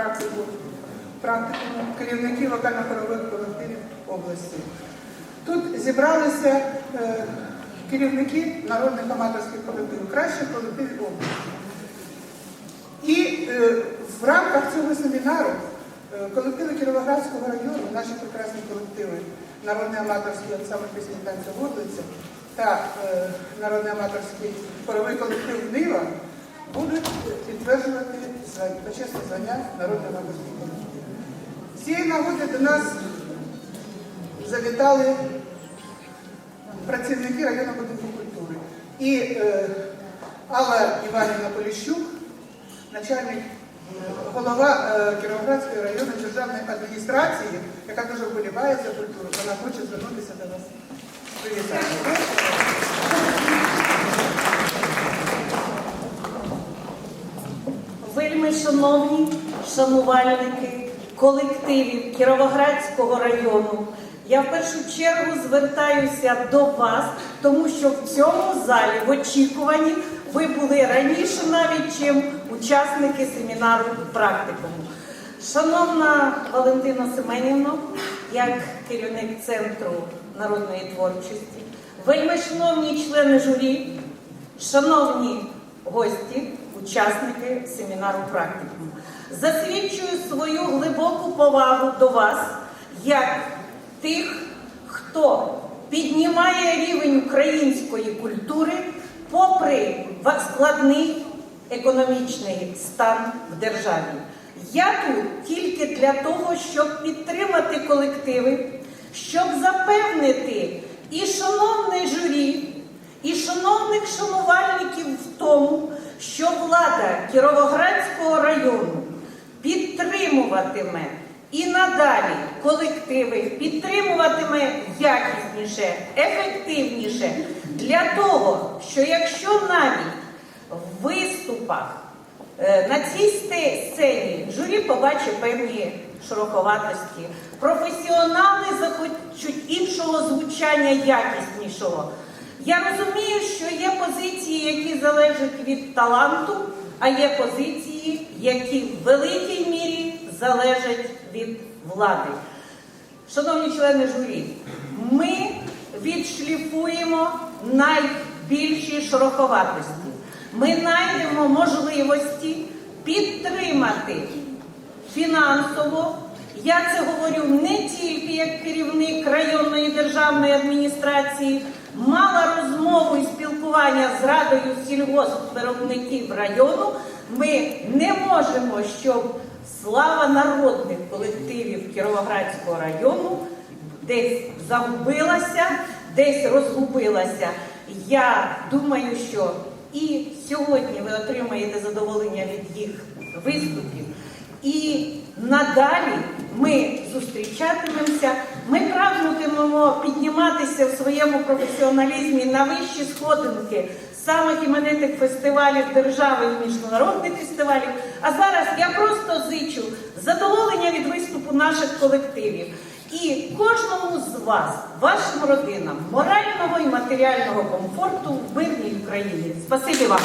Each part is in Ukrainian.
практику практикуму керівників вокально-хорових колективів області. Тут зібралися е, керівники народних аматорських колективів, кращих колективів області. І е, в рамках цього семінару е, колективи Кіровоградського району, наші прекрасні колективи, народний аматорський ансамбль пісні танцю Горлиця та е, народний аматорський хоровий колектив Нива будуть підтверджувати почесне звання народного колективу. З цієї нагоди до нас завітали працівники районного будинку культури. І е, Алла Іванівна Поліщук, начальник е, голова е, Кіровоградської районної державної адміністрації, яка дуже вболіває за культуру, вона хоче звернутися до вас. з Шановні шанувальники колективів Кіровоградського району. Я в першу чергу звертаюся до вас, тому що в цьому залі в очікуванні ви були раніше навіть, чим учасники семінару практикуму. Шановна Валентина Семенівна, як керівник центру народної творчості, вельми шановні члени журі, Шановні гості, учасники семінару практикуму, засвідчую свою глибоку повагу до вас як тих, хто піднімає рівень української культури попри складний економічний стан в державі. Я тут тільки для того, щоб підтримати колективи, щоб запевнити і шановне журі, і шановних шанувальників в тому, що влада Кіровоградського району підтримуватиме і надалі колективи, підтримуватиме якісніше, ефективніше для того, що якщо навіть в виступах е, на цій сцені журі побачить певні шероховатості, професіонали захочуть іншого звучання якіснішого. Я розумію, що є позиції, які залежать від таланту, а є позиції, які в великій мірі залежать від влади. Шановні члени журі, ми відшліфуємо найбільші шероховатості. Ми знайдемо можливості підтримати фінансово. Я це говорю не тільки як керівник районної державної адміністрації, мала розмову і спілкування з радою сільгоспвиробників району. Ми не можемо, щоб слава народних колективів Кіровоградського району десь загубилася, десь розгубилася. Я думаю, що і сьогодні ви отримаєте задоволення від їх виступів. І надалі ми зустрічатимемося, ми прагнутимемо підніматися в своєму професіоналізмі на вищі сходинки самих іменитих фестивалів держави і міжнародних фестивалів. А зараз я просто зичу задоволення від виступу наших колективів. І кожному з вас, вашим родинам, морального і матеріального комфорту в мирній Україні. Спасибі вам.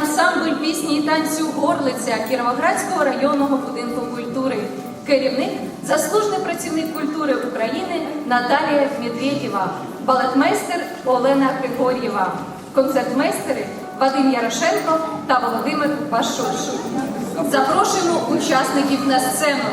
Ансамбль пісні і танцю Горлиця Кіровоградського районного будинку культури. Керівник, заслужений працівник культури України Наталія Медведєва, балетмейстер Олена Григор'єва, концертмейстери Вадим Ярошенко та Володимир Пашуш. Запрошуємо учасників на сцену.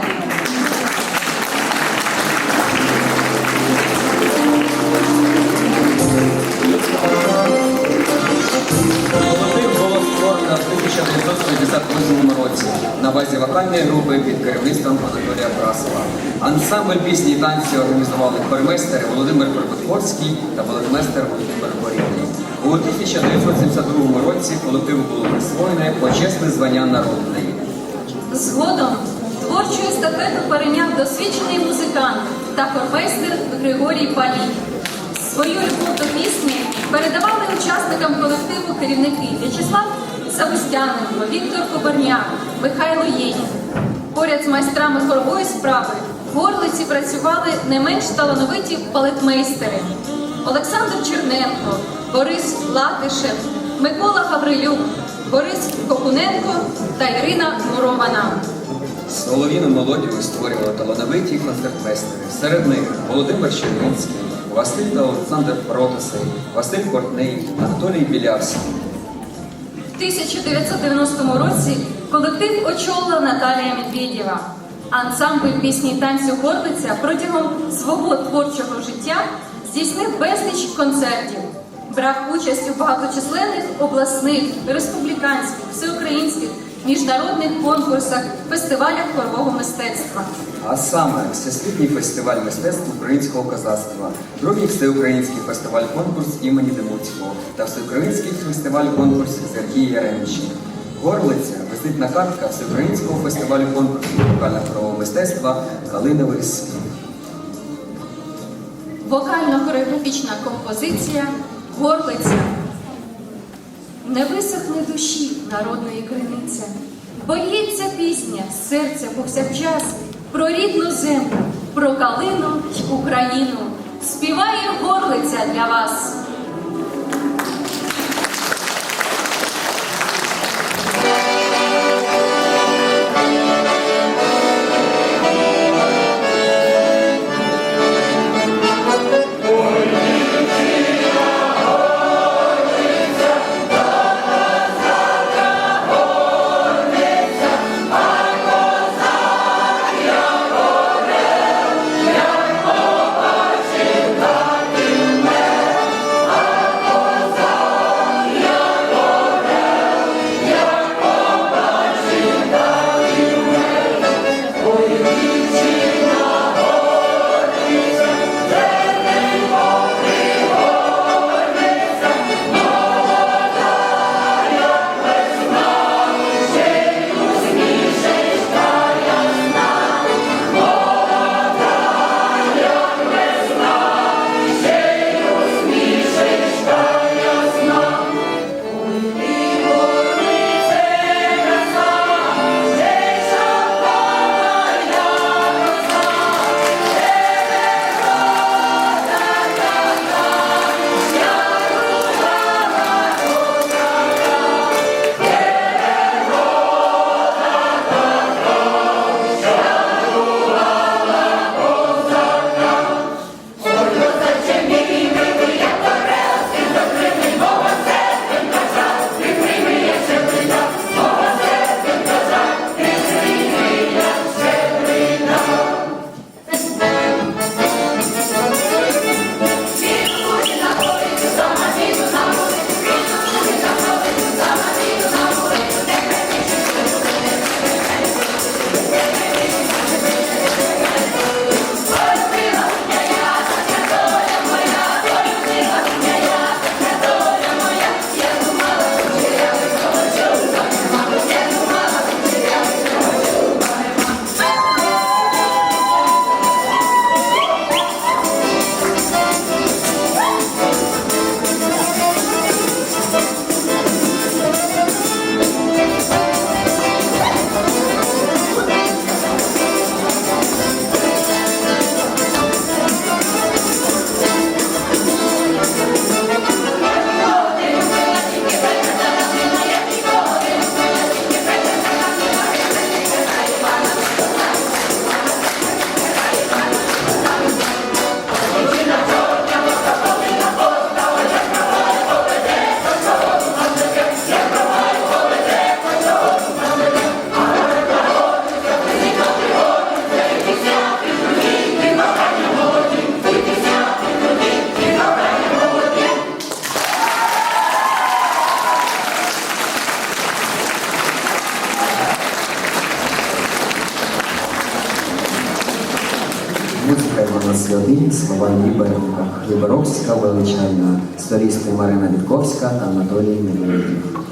1968 році на базі вокальної групи під керівництвом Анатолія Брасова. Ансамбль пісні і танці організували хормейстери Володимир Припотворський та балетмейстер Володимир Горівний. У 1972 році колективу було присвоєне почесне звання народної. Згодом творчу естафету перейняв досвідчений музикант та хормейстер Григорій Палій. Свою любов до пісні передавали учасникам колективу керівники В'ячеслав Савустяненко, Віктор Кобарняк, Михайло Єнін. Поряд з майстрами хорової справи в Горлиці працювали не менш талановиті балетмейстери Олександр Черненко, Борис Латишев, Микола Гаврилюк, Борис Кокуненко та Ірина Муромана. Соловіну мелодію створювали талановиті концертмейстери. Серед них Володимир Чернінський, Василь та Олександр Протасий, Василь Портний, Анатолій Білявський. В 1990 році колектив очолила Наталія Медведєва. Ансамбль пісні танцю Горбиця протягом свого творчого життя здійснив безліч концертів, брав участь у багаточисленних обласних, республіканських, всеукраїнських, міжнародних конкурсах, фестивалях хорового мистецтва. А саме Всесвітній фестиваль мистецтв українського козацтва, другий всеукраїнський фестиваль-конкурс імені Демуцького та всеукраїнський фестиваль-конкурс Сергія Яремчі. Горлиця визитна картка всеукраїнського фестивалю конкурсу вокально-хорового мистецтва Калиновий світ. Вокально-хореографічна композиція Горлиця. Не висохне душі народної криниця, боїться пісня серця повсякчас про рідну землю, про калину й Україну. Співає горлиця для вас. Марина Вітковська та Анатолій Медведєв.